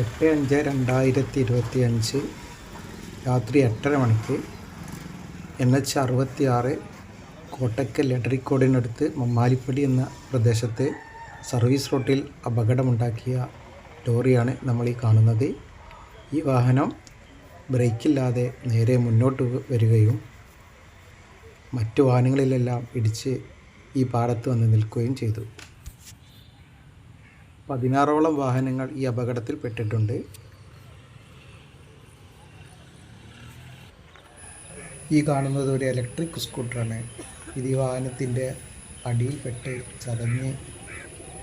എട്ട് അഞ്ച് രണ്ടായിരത്തി ഇരുപത്തി അഞ്ച് രാത്രി എട്ടര മണിക്ക് എൻ എച്ച് അറുപത്തി ആറ് കോട്ടക്കൽ എടരിക്കോടിനടുത്ത് മമ്മാലിപ്പടി എന്ന പ്രദേശത്ത് സർവീസ് റോട്ടിൽ അപകടമുണ്ടാക്കിയ ലോറിയാണ് നമ്മൾ ഈ കാണുന്നത്. ഈ വാഹനം ബ്രേക്കില്ലാതെ നേരെ മുന്നോട്ട് വരികയും മറ്റു വാഹനങ്ങളിലെല്ലാം ഇടിച്ച് ഈ പാടത്ത് വന്ന് നിൽക്കുകയും ചെയ്തു. പതിനാറോളം വാഹനങ്ങൾ ഈ അപകടത്തിൽ പെട്ടിട്ടുണ്ട്. ഈ കാണുന്നത് ഒരു ഇലക്ട്രിക് സ്കൂട്ടറാണ് ഇത് ഈ വാഹനത്തിന്റെ അടിയിൽപ്പെട്ട് ചതഞ്ഞ്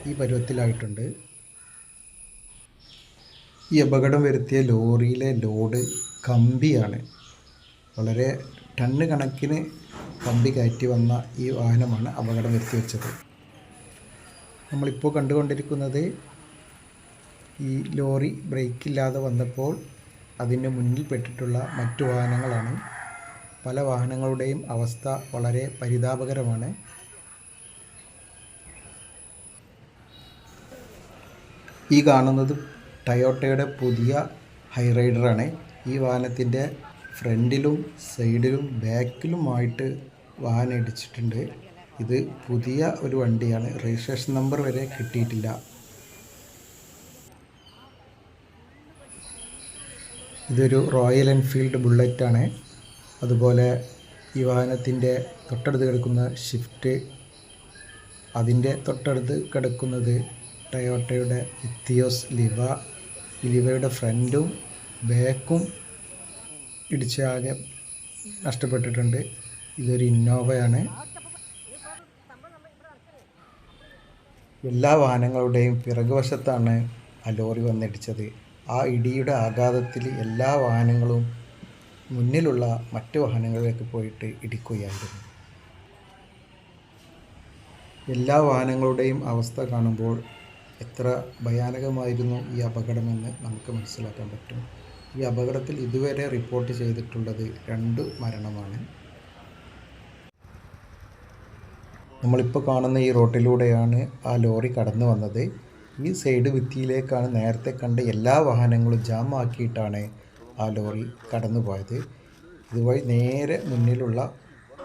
ഈ പരുവത്തിലായിട്ടുണ്ട്. ഈ അപകടം വരുത്തിയ ലോറിയിലെ ലോഡ് കമ്പിയാണ്. വളരെ ടണ്ണ് കണക്കിന് കമ്പി കയറ്റി വന്ന ഈ വാഹനമാണ് അപകടം വരുത്തി വെച്ചത് നമ്മളിപ്പോൾ കണ്ടുകൊണ്ടിരിക്കുന്നത് ഈ ലോറി ബ്രേക്കില്ലാതെ വന്നപ്പോൾ അതിന് മുന്നിൽ പെട്ടിട്ടുള്ള മറ്റു വാഹനങ്ങളാണ്. പല വാഹനങ്ങളുടെയും അവസ്ഥ വളരെ പരിതാപകരമാണ്. ഈ കാണുന്നത് ടയോട്ടയുടെ പുതിയ ഹൈറൈഡറാണ് ഈ വാഹനത്തിന്റെ ഫ്രണ്ടിലും സൈഡിലും ബാക്കിലുമായിട്ട് വാഹനം ഇടിച്ചിട്ടുണ്ട്. ഇത് പുതിയ ഒരു വണ്ടിയാണ്. രജിസ്ട്രേഷൻ നമ്പർ വരെ കിട്ടിയിട്ടില്ല. ഇതൊരു റോയൽ എൻഫീൽഡ് ബുള്ളറ്റാണ്. അതുപോലെ ഈ വാഹനത്തിന്റെ തൊട്ടടുത്ത് കിടക്കുന്ന ഷിഫ്റ്റ് അതിന്റെ തൊട്ടടുത്ത് കിടക്കുന്നത് ടയോട്ടയുടെ ഇത്തിയോസ് ലിവ. ലിവയുടെ ഫ്രണ്ടും ബാക്കും ഇടിച്ച് ആകെ നഷ്ടപ്പെട്ടിട്ടുണ്ട്. ഇതൊരു ഇന്നോവയാണ്. എല്ലാ വാഹനങ്ങളുടെയും പിറകുവശത്താണ് ആ ലോറി വന്നിടിച്ചത്. ആ ഇടിയുടെ ആഘാതത്തിൽ എല്ലാ വാഹനങ്ങളും മുന്നിലുള്ള മറ്റു വാഹനങ്ങളിലേക്ക് പോയിട്ട് ഇടിക്കുകയായിരുന്നു. എല്ലാ വാഹനങ്ങളുടെയും അവസ്ഥ കാണുമ്പോൾ എത്ര ഭയാനകമായിരുന്നു ഈ അപകടമെന്ന് നമുക്ക് മനസ്സിലാക്കാൻ പറ്റും. ഈ അപകടത്തിൽ ഇതുവരെ റിപ്പോർട്ട് ചെയ്തിട്ടുള്ളത് രണ്ട് മരണമാണ്. നമ്മളിപ്പോൾ കാണുന്ന ഈ റോട്ടിലൂടെയാണ് ആ ലോറി കടന്നു വന്നത്. ഈ സൈഡ് ഭിത്തിയിലേക്കാണ് നേരത്തെ കണ്ട എല്ലാ വാഹനങ്ങളും ജാം ആക്കിയിട്ടാണ് ആ ലോറി കടന്നു പോയത്. ഇതുവഴി നേരെ മുന്നിലുള്ള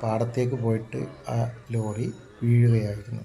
പാടത്തേക്ക് പോയിട്ട് ആ ലോറി വീഴുകയായിരുന്നു.